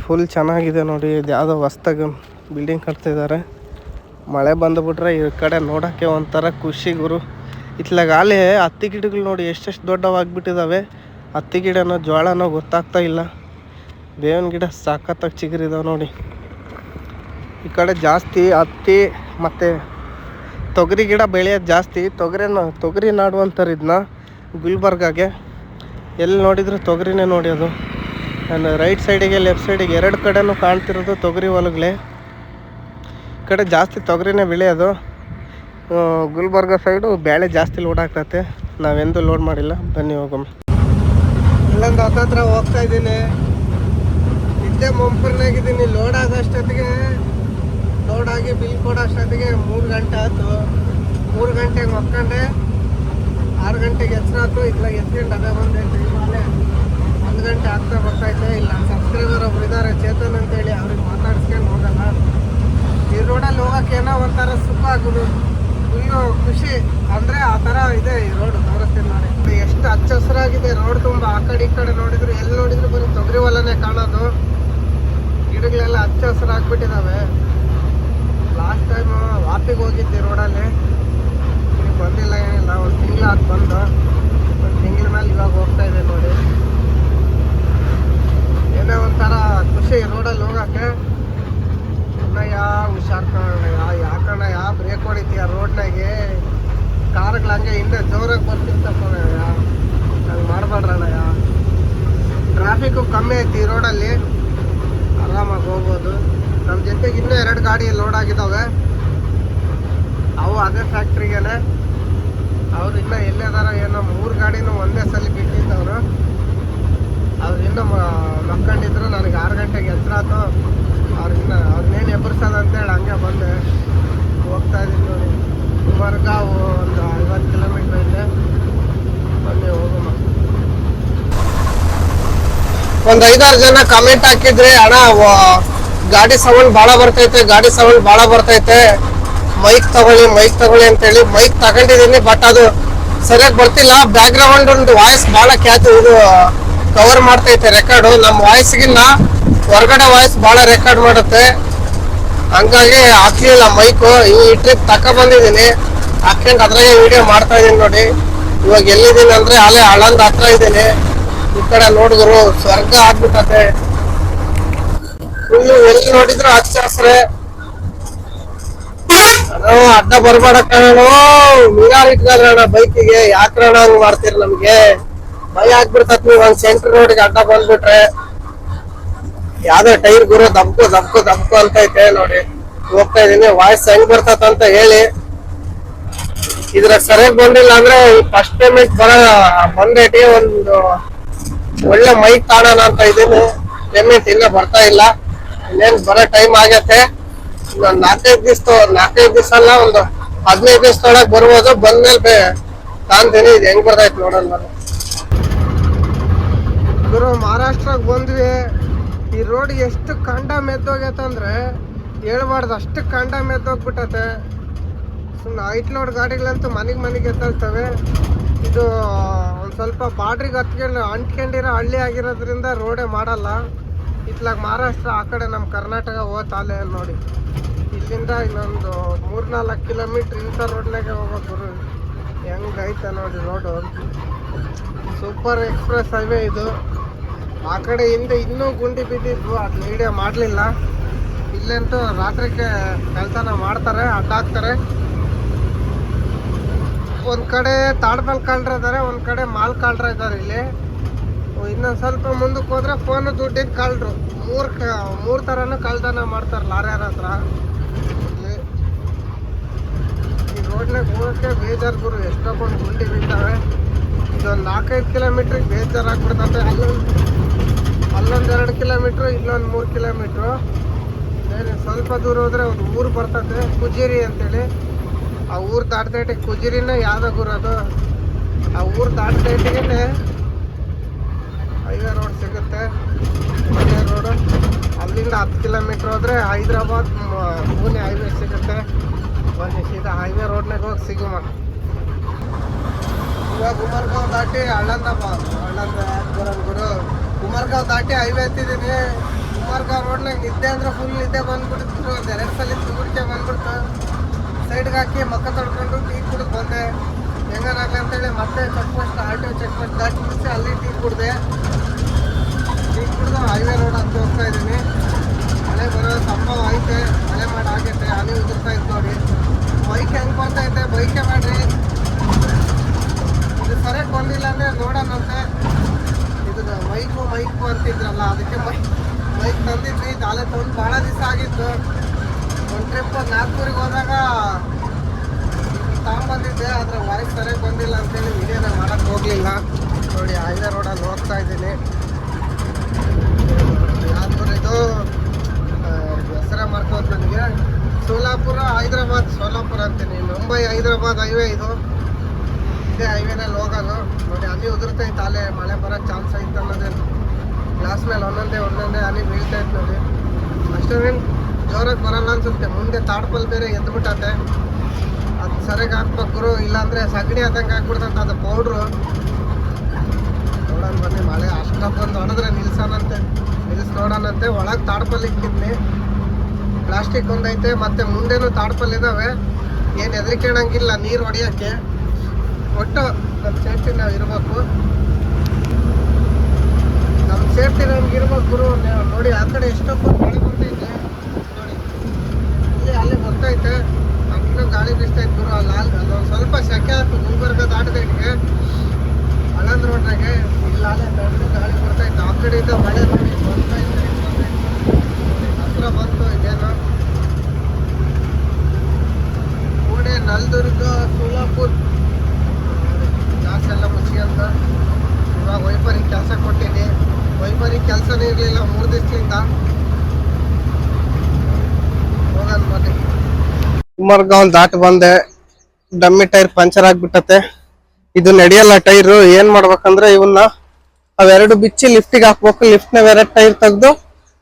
ಫುಲ್ ಚೆನ್ನಾಗಿದೆ ನೋಡಿ. ಇದು ಯಾವುದೋ ಹೊಸ್ದಾಗಿ ಬಿಲ್ಡಿಂಗ್ ಕಟ್ತಿದ್ದಾರೆ. ಮಳೆ ಬಂದುಬಿಟ್ರೆ ಈ ಕಡೆ ನೋಡೋಕ್ಕೆ ಒಂಥರ ಖುಷಿ ಗುರು. ಇತ್ಲಾಗ ಆಲೆ ಹತ್ತಿ ಗಿಡಗಳು ನೋಡಿ ಎಷ್ಟೆಷ್ಟು ದೊಡ್ಡವಾಗ್ಬಿಟ್ಟಿದ್ದಾವೆ ಹತ್ತಿ ಗಿಡನೋ ಜೋಳನೋ ಗೊತ್ತಾಗ್ತಾ ಇಲ್ಲ. ಬೇವಿನ ಗಿಡ ಸಖತ್ತಾಗಿ ಚಿಗುರಿದಾವೆ ನೋಡಿ. ಈ ಕಡೆ ಜಾಸ್ತಿ ಹತ್ತಿ ಮತ್ತು ತೊಗರಿ ಗಿಡ ಬೆಳೆಯೋದು ಜಾಸ್ತಿ. ತೊಗರಿನ, ತೊಗರಿ ನಾಡು ಅಂತಾರೆ ಇದನ್ನ ಗುಲ್ಬರ್ಗಾಗೆ. ಎಲ್ಲಿ ನೋಡಿದ್ರು ತೊಗರಿನೇ ಅದು ನಾನು ರೈಟ್ ಸೈಡಿಗೆ, ಲೆಫ್ಟ್ ಸೈಡಿಗೆ ಎರಡು ಕಡೆನೂ ಕಾಣ್ತಿರೋದು ತೊಗರಿ ಹೊಲಗಳೇ ಈ ಕಡೆ ಜಾಸ್ತಿ ತೊಗರಿನೇ ಬೆಳೆಯೋದು. ಗುಲ್ಬರ್ಗ ಸೈಡು ಬೇಳೆ ಜಾಸ್ತಿ ಲೋಡ್ ಆಗ್ತೈತೆ. ನಾವೆಂದೂ ಲೋಡ್ ಮಾಡಿಲ್ಲ. ಬನ್ನಿ ಹೋಗಮ್ಮ ಇಲ್ಲೊಂದು ಹತ್ತತ್ರ ಹೋಗ್ತಾ ಇದ್ದೀನಿ. ಇದ್ದೆ ಮುಂಪರ್ನಾಗಿದ್ದೀನಿ ಲೋಡ್ ಆಗೋಷ್ಟೊತ್ತಿಗೆ ಲೋಡ್ ಆಗಿ ಬಿಲ್ ಕೊಡೋ ಅಷ್ಟೊತ್ತಿಗೆ ಮೂರು ಗಂಟೆ ಆಯ್ತು. ಮೂರು ಗಂಟೆಗೆ ಮಕ್ಕೊಂಡೆ ಆರು ಗಂಟೆಗೆ ಎಚ್ಚರಾತು ಇಲ್ಲ ಎತ್ಕೊಂಡು ಅದೇ ಬಂದೆ. ಟೈಮಲ್ಲೇ ಒಂದು ಗಂಟೆ ಆಗ್ತಾ ಬರ್ತೈತೆ ಇಲ್ಲ ಸಬ್ಸ್ಕ್ರೈಬರ್ ಒಬ್ರು ಇದ್ದಾರೆ ಚೇತನ್ ಅಂತೇಳಿ ಅವ್ರಿಗೆ ಮಾತಾಡ್ಸ್ಕೊಂಡು ಹೋಗಲ್ಲ ಈ ರೋಡಲ್ಲಿ ಹೋಗೋಕ್ಕೇನೋ ಒಂಥರ ಸುಖ ಗುರು ಫುಲ್ಲು ಖುಷಿ. ಅಂದರೆ ಆ ಥರ ಇದೆ ಈ ರೋಡ್ ತೋರಿಸ್ತೀನಿ ನೋಡಿ. ಎಷ್ಟು ಹಚ್ಚ ಹಸಿರಾಗಿದೆ ರೋಡ್ ತುಂಬ ಆ ಕಡೆ ಈ ಕಡೆ ನೋಡಿದ್ರು, ಎಲ್ಲಿ ನೋಡಿದ್ರು ಬರೀ ತೊಗರಿ ಹೊಲನೇ ಕಾಣೋದು. ಗಿಡಗಳೆಲ್ಲ ಹಚ್ಚ ಹಸಿರಾಗ್ಬಿಟ್ಟಿದ್ದಾವೆ ಲಾಸ್ಟ್ ಟೈಮ್ ವಾಪಿಗೆ ಹೋಗಿದ್ದೆ ರೋಡಲ್ಲಿ ನೀವು ಬಂದಿಲ್ಲ ಏನಿಲ್ಲ, ಒಂದು ತಿಂಗಳು ಹಾಕಿ ಬಂದು. ಒಂದು ತಿಂಗಳ ಮೇಲೆ ಇವಾಗ ಹೋಗ್ತಾ ಇದೆ ನೋಡಿ. ಏನೋ ಒಂಥರ ಖುಷಿ ರೋಡಲ್ಲಿ ಹೋಗಕ್ಕೆ. ಅಣ್ಣಯ್ಯ ಹುಷಾರ್ ಕಣಯ್ಯ ಯಾ ಬ್ರೇಕ್ ಹೊಡಿತೀಯ ರೋಡ್ನಾಗೆ? ಕಾರ್ಗಳು ಹಂಗೆ ಹಿಂದೆ ಜೋರಾಗಿ ಬರ್ತಿರ್ತಪ್ಪ ಹಂಗೆ ಮಾಡಬೇಡ್ರಣ್ಣಯ್ಯ. ಟ್ರಾಫಿಕ್ಕು ಕಮ್ಮಿ ಐತಿ ಈ ರೋಡಲ್ಲಿ ಆರಾಮಾಗಿ ಹೋಗ್ಬೋದು. ನಮ್ಮ ಜೊತೆಗೆ ಇನ್ನೂ ಎರಡು ಗಾಡಿ ಲೋಡ್ ಆಗಿದ್ದಾವೆ ಅವು ಅದೇ ಫ್ಯಾಕ್ಟ್ರಿಗೇನೆ ಅವ್ರು ಇನ್ನೂ ಎಲ್ಲೇದಾರ ಏನೋ ಮೂರು ಗಾಡಿನೂ ಒಂದೇ ಸಲ ಬಿಟ್ಟಿದ್ದವರು. ಅವ್ರು ಇನ್ನೂ ಮಕ್ಕಂಡಿದ್ರು. ನನಗೆ ಆರು ಗಂಟೆಗೆ ಎತ್ತರ ಆಯ್ತು ಅವ್ರು ಇನ್ನು ಅವ್ರನ್ನೇನು ಎಬ್ಬರ್ಸೋದು ಅಂತೇಳಿ ಹಂಗೆ ಬಂದೆ. ಹೋಗ್ತಾ ಇದ್ದೀನಿ ನೋಡಿ. ಗುಲ್ಬರ್ಗಾವು ಒಂದು ಐವತ್ತು ಕಿಲೋಮೀಟ್ರ್ ಐತೆ ಬನ್ನಿ, ಹೋಗೋಣ. ಒಂದು ಐದಾರು ಜನ ಕಮೆಂಟ್ ಹಾಕಿದ್ರೆ, ಅಣ್ಣ ಗಾಡಿ ಸೌಂಡ್ ಭಾಳ ಬರ್ತೈತೆ, ಗಾಡಿ ಸೌಂಡ್ ಭಾಳ ಬರ್ತೈತೆ. ಮೈಕ್ ತಗೊಳ್ಳಿ ಮೈಕ್ ತಗೊಳ್ಳಿ ಅಂತೇಳಿ ಮೈಕ್ ತಗೊಂಡಿದ್ದೀನಿ ಬಟ್ ಅದು ಸರಿಯಾಗಿ ಬರ್ತಿಲ್ಲ. ಬ್ಯಾಕ್ ಗ್ರೌಂಡ್ ಒಂದು ವಾಯ್ಸ್ ಭಾಳ ಕ್ಯಾಚ್ ಇದು ಕವರ್ ಮಾಡ್ತೈತೆ ರೆಕಾರ್ಡು ನಮ್ಮ ವಾಯ್ಸ್ಗಿನ್ನ ಹೊರಗಡೆ ವಾಯ್ಸ್ ಭಾಳ ರೆಕಾರ್ಡ್ ಮಾಡುತ್ತೆ. ಹಂಗಾಗಿ ಹಾಕ್ಲಿಲ್ಲ ಮೈಕು ಈ ಟ್ರಿಪ್ ತಕ ಬಂದಿದ್ದೀನಿ. ಹಾಕೊಂಡು ಅದ್ರಾಗೆ ವಿಡಿಯೋ ಮಾಡ್ತಾ ಇದೀನಿ ನೋಡಿ. ಇವಾಗ ಎಲ್ಲಿದ್ದೀನಿ ಅಂದ್ರೆ ಅಲ್ಲೇ ಹಳಂದ ಹತ್ರ ಇದ್ದೀನಿ. ಈ ಕಡೆ ನೋಡಿದ್ರು ಸ್ವರ್ಗ ಆಗ್ಬಿಟ್ಟತೆ ಫುಲ್ಲು ಎಲ್ಲಿ ನೋಡಿದ್ರು ಹಚ್ಚ ಹಸ್ರೆ ಅಣ್ಣ, ಅಡ್ಡ ಬರ್ಬೇಡ ಕಣ ಮಿರಾರ್ ಇಟ್ಕೊಂಡ್ರಣ ಬೈಕಿಗೆ ಯಾಕ್ರಣ ಹಂಗ್ ಮಾಡ್ತೀರಿ ನಮ್ಗೆ? ಭಯ ಆಗ್ಬಿಡ್ತತ್ ನೀವು. ಒಂದ್ ಸೆಂಟ್ರ್ ರೋಡ್ಗೆ ಅಡ್ಡ ಬಂದ್ಬಿಟ್ರೆ. ಯಾವ್ದೋ ಟೈರ್ ಗುರು ದಮ್ಕು ದಮ್ಕು ದಮ್ಕು ಅಂತ ಐತೆ ನೋಡಿ. ಹೋಗ್ತಾ ಇದೀನಿ ವಾಯ್ಸ್ ಹೆಂಗ್ ಬರ್ತತ್ ಅಂತ ಹೇಳಿ. ಇದ್ರ ಸರಿಯಾಗಿ ಬಂದಿಲ್ಲ ಅಂದ್ರೆ ಫಸ್ಟ್ ಪೇಮೆಂಟ್ ಬರ ಬಂದೇಟಿ ಒಂದು ಒಳ್ಳೆ ಮೈಕ್ ಕಾಣೋಣ ಅಂತ ಇದೀನಿ ಪೇಮೆಂಟ್ ಇಲ್ಲ ಬರ್ತಾ ಇಲ್ಲ. ಇನ್ನೇನ್ ಬರೋ ಟೈಮ್ ಆಗತ್ತೆ. ಇನ್ನೊಂದ್ ನಾಲ್ಕೈದು ದಿವಸ ನಾಲ್ಕೈದು ದಿವಸ ಅಲ್ಲ, ಒಂದು ಹದಿನೈದು ದಿವಸದೊಳಗೆ ಬರ್ಬೋದು. ಬಂದ್ಮೇಲೆ ತಾಂತೀನಿ ಇದು ಹೆಂಗ್ ಬರ್ತೈತೆ ನೋಡೋಣ ಗುರು ಮಹಾರಾಷ್ಟ್ರಕ್ಕೆ ಬಂದ್ವಿ. ಈ ರೋಡ್ ಎಷ್ಟು ಕಂಡ ಮೆದ್ದೋಗೈತಂದ್ರೆ ಹೇಳ್ಬಾರ್ದು. ಅಷ್ಟು ಕಾಂಡ ಮೆದ್ದೋಗ್ಬಿಟ್ಟತೆ ಸುಮ್ಮನೆ ಐಟ್ ಲೋಡ್ ಗಾಡಿಗಳಂತೂ ಮನೆಗೆ ಮನೆಗೆ ಎತ್ತಳ್ತವೆ ಇದು ಒಂದು ಸ್ವಲ್ಪ ಬಾಡ್ರಿಗೆ ಹತ್ಕೊಂಡು ಅಂಟ್ಕೊಂಡಿರೋ ಹಳ್ಳಿ ಆಗಿರೋದ್ರಿಂದ ರೋಡೇ ಮಾಡಲ್ಲ. ಇತ್ಲಾಗ ಮಹಾರಾಷ್ಟ್ರ, ಆ ಕಡೆ ನಮ್ಮ ಕರ್ನಾಟಕ ಹೋತಾಲೆ ನೋಡಿ. ಇಲ್ಲಿಂದ ಇನ್ನೊಂದು ಮೂರ್ನಾಲ್ಕು ಕಿಲೋಮೀಟ್ರ್ ಇಂಥ ರೋಡ್ನಾಗೆ ಗುರು. ಹೆಂಗೈತೆ ನೋಡಿ ರೋಡು ಸೂಪರ್ ಎಕ್ಸ್ಪ್ರೆಸ್ ಹೈವೇ ಇದು. ಆ ಕಡೆ ಹಿಂದೆ ಇನ್ನೂ ಗುಂಡಿ ಬಿದ್ದಿದ್ವು ಅದು ಮೀಡಿಯಾ ಮಾಡಲಿಲ್ಲ. ಇಲ್ಲಂತೂ ರಾತ್ರಿಗೆ ಕೆಲಸನ ಮಾಡ್ತಾರೆ, ಅಡ್ಡಾಕ್ತಾರೆ. ಒಂದು ಕಡೆ ತಾಡ್ಬಲ್ ಕಾಲ್ರ ಇದ್ದಾರೆ ಒಂದು ಕಡೆ ಮಾಲ್ ಕಾಲ್ರ ಇದ್ದಾರೆ ಇಲ್ಲಿ. ಇನ್ನೊಂದು ಸ್ವಲ್ಪ ಮುಂದಕ್ಕೆ ಹೋದ್ರೆ ಫೋನು ದುಡ್ಡಿನ ಕಾಲ್ರು ಮೂರು ಕ, ಮೂರು ಥರನೂ ಕಳ್ತನ ಮಾಡ್ತಾರೆ ಲಾರಿಯರ ಹತ್ರ. ಈ ರೋಡ್ನಾಗ ಹೋಗೋಕ್ಕೆ ಬೇಜಾರು ಗುರು ಎಷ್ಟೊಂದು ಗುಂಡಿ ಬೀಳ್ತವೆ ಇದೊಂದು ನಾಲ್ಕೈದು ಕಿಲೋಮೀಟ್ರಿಗೆ ಬೇಜಾರು ಆಗ್ಬಿಡ್ತದೆ ಅಲ್ಲೊಂದು ಅಲ್ಲೊಂದು ಎರಡು ಕಿಲೋಮೀಟ್ರು ಇಲ್ಲೊಂದು ಮೂರು ಕಿಲೋಮೀಟ್ರು. ಬೇರೆ ಸ್ವಲ್ಪ ದೂರ ಹೋದರೆ ಒಂದು ಊರು ಬರ್ತದೆ ಕುಜಿರಿ ಅಂತೇಳಿ. ಆ ಊರು ದಾಟ್ದೈಟಿಗೆ ಕುಜಿರಿನ ಯಾವ್ದಾಗ ಊರದು ಆ ಊರು ದಾಟ್ದೈಟಿಗೆ ಹೈವೇ ರೋಡ್ ಸಿಗುತ್ತೆ. Highway road. ಅಲ್ಲಿಂದ ಹತ್ತು ಕಿಲೋಮೀಟ್ರ್ ಹೋದರೆ ಹೈದ್ರಾಬಾದ್ ಪುಣೆ ಹೈವೇ ಸಿಗುತ್ತೆ. ಬನ್ನಿ, ಸೀದಾ ಹೈವೇ ರೋಡ್ನಾಗ ಹೋಗಿ ಸಿಗುಮ ಇವಾಗ ಉಮರ್ಗಾಂವ್ ದಾಟಿ ಹಳ್ಳಂದ ಹಳ್ಳಂದ ಗುರು. ಕುಮಾರ್ಗಾವ್ ದಾಟಿ ಹೈವೇ ಹತ್ತಿದ್ದೀನಿ ಕುಮಾರ್ಗಾವ್ ರೋಡ್ನಾಗ ನಿದ್ದೆ ಅಂದ್ರೆ ಫುಲ್ ನಿದ್ದೆ ಬಂದ್ಬಿಡ್ತು. ಒಂದು ಎರಡು ಸಲ ತುಗುಡಿಕೆ ಬಂದ್ಬಿಡ್ತು ಸೈಡ್ಗೆ ಹಾಕಿ ಮಕ್ಕ ತೊಡ್ಕೊಂಡು ಟೀ ಕುಡಿದು ಬಂದೆ. ಹೆಂಗಾಗಲಿ ಅಂತೇಳಿ ಮತ್ತೆ check post or check post ದಾಟಿ ಮುಗಿಸಿ ಅಲ್ಲಿ ಟೀ ಕುಡಿದೆ. ಟೀ ಕುಡಿದು ಹೈವೇ ರೋಡ್ ಅಂತ ಹೋಗ್ತಾ ಇದ್ದೀನಿ. ಮಳೆ ಬರೋ ಸಂಭವ ಐತೆ. ಮಳೆ ಮಾಡಿ ಆಗೈತೆ ಅಲ್ಲಿ ಉದುರ್ತಾ ಇತ್ತು ನೋಡಿ. ಬೈಕ್ ಹೆಂಗೆ ಇದೆ ಬೈಕೆ ಮಾಡ್ರಿ. ಸರಿಯಾಗಿ ಬಂದಿಲ್ಲ ಅಂದರೆ ನೋಡೋಣಂತೆ ಇದು ಮೈಕು ಮೈಕು ಅಂತಿದ್ರಲ್ಲ, ಅದಕ್ಕೆ ಮೈಕ್ ಮೈಕ್ ತಂದಿದ್ವಿ. ನಾಳೆ ತಂದು ಭಾಳ ದಿವಸ ಆಗಿತ್ತು. ಒಂದು ಟ್ರಿಪ್ ನಾಗ್ಪುರಿಗೆ ಹೋದಾಗ ತಗೊಂಬಂದಿದ್ದೆ ಆದರೆ ವಾಯ್ಸ್ ಸರಿಯಾಗಿ ಬಂದಿಲ್ಲ ಅಂತೇಳಿ ವಿಡಿಯೋನ ಮಾಡೋಕ್ಕೆ ಹೋಗಲಿಲ್ಲ. ನೋಡಿ, ಹೈವೇ ರೋಡಲ್ಲಿ ಹೋಗ್ತಾ ಇದ್ದೀನಿ. ಇದು ದಸರಾ ಮಾಡ್ಕೋದು ನನಗೆ. ಸೋಲಾಪುರ, ಹೈದ್ರಾಬಾದ್. ಸೋಲಾಪುರ ಅಂತೀನಿ. ಮುಂಬೈ, ಹೈದ್ರಾಬಾದ್ ಹೈವೇ ಇದು. ಇದೇ ಹೈವೇನಲ್ಲಿ ಹೋಗೋದು ನೋಡಿ ಹನಿ ಉದುರ್ತೈತೆ ಅಲ್ಲೇ ಮಳೆ ಬರೋ ಚಾನ್ಸ್ ಐತೆ ಅನ್ನೋದೇ. ಗ್ಲಾಸ್ ಮೇಲೆ ಒಂದೊಂದೇ ಒಂದೊಂದೇ ಹನಿ ಬೀಳ್ತೈತೆ ನೋಡಿ. ಅಷ್ಟೊಂದೇನು ಜೋರಾಗಿ ಬರಲ್ಲ ಅನ್ಸುತ್ತೆ. ಮುಂದೆ ತಾಡ್ಪಲ್ ಬೇರೆ ಎದ್ಬಿಟ್ಟತೆ. ಅದು ಸರಿಯಾಗಿ ಹಾಕ್ಬೇಕು ಇಲ್ಲಾಂದರೆ ಸಗಣಿ ಆದಂಗೆ ಹಾಕ್ಬಿಡ್ತಂತ ಅದು ಪೌಡ್ರು ನೋಡೋಣ ಬನ್ನಿ, ಮಳೆ ಅಷ್ಟೊಂದು ಹೊಡೆದ್ರೆ ನಿಲ್ಸೋಣಂತೆ ನಿಲ್ಸ್ ನೋಡೋಣಂತೆ. ಒಳಗೆ ತಾಡ್ಪಲ್ ಇಕ್ಕಿದ್ನಿ. ಪ್ಲಾಸ್ಟಿಕ್ ಒಂದೈತೆ, ಮತ್ತೆ ಮುಂದೆನೂ ತಾಡ್ಪಲ್ ಇದಾವೆ. ಏನು ಹೆದರಿಕೆಣಂಗಿಲ್ಲ ನೀರು ಹೊಡಿಯೋಕ್ಕೆ. ಒಟ್ಟು ನಮ್ಮ ಸೇಫ್ಟಿ ನಾವು ಇರಬೇಕು. ನಮ್ಮ ಸೇಫ್ಟಿ ನಮ್ಗೆ ಇರ್ಬೇಕು ಗುರು. ನೋಡಿ, ಆ ಕಡೆ ಎಷ್ಟೊಂದು ಮಳೆ ಬರ್ತೈತೆ. ನೋಡಿ. ಇಲ್ಲಿ ಅಲ್ಲಿ ಬರ್ತೈತೆ ಅಷ್ಟು ಗಾಳಿ ಬೀಸ್ತೈತೆ ಗುರು. ಅಲ್ಲಿ ಅಲ್ಲಿ ಅಲ್ಲೊಂದು ಸ್ವಲ್ಪ ಸೆಕೆ ಆಯ್ತು. ಗುಲ್ಬರ್ಗ ದಾಟದೈಟಿಗೆ ಹಳಂದ್ ರೋಡ್ನಾಗೆ ಇಲ್ಲ, ಅಲ್ಲೇ ದೊಡ್ಡ ಗಾಳಿ ಬರ್ತೈತೆ. ಆ ಕಡೆಯಿಂದ ಮಳೆ ನೋಡಿ ಬರ್ತೈತೆ. ಹತ್ರ ಬಂತು ಇದೇನು. ಪುಣೆ ನಲ್ದುರ್ಗ ಸೋಲಾಪುರ್ ಗ್ಲಾಸ್ ಎಲ್ಲ ಅಂತ? ಇವಾಗ ವೈಫರಿಗೆ ಕೆಲಸ ಕೊಟ್ಟಿನಿ ವೈಫರಿಗೆ ಕೆಲಸನೇ ಇರಲಿಲ್ಲ, ಮೂರು ದಿವಸದಿಂದ. ಹೋಗೋಣ ಬನ್ನಿ ದಾಟ್ ಬಂದೆ. ಡಮ್ಮಿ ಟೈರ್ ಪಂಚರ್ ಆಗ್ಬಿಟ್ಟತೆ. ಇದು ನಡೆಯಲ್ಲ ಟೈರು, ಏನ್ ಮಾಡ್ಬೇಕಂದ್ರೆ ಇವನ್ನ ಅವೆರಡು ಬಿಚ್ಚಿ ಲಿಫ್ಟಿಗೆ ಹಾಕ್ಬೇಕು. ಲಿಫ್ಟ್ನ ಎರಡು ಟೈರ್ ತೆಗ್ದು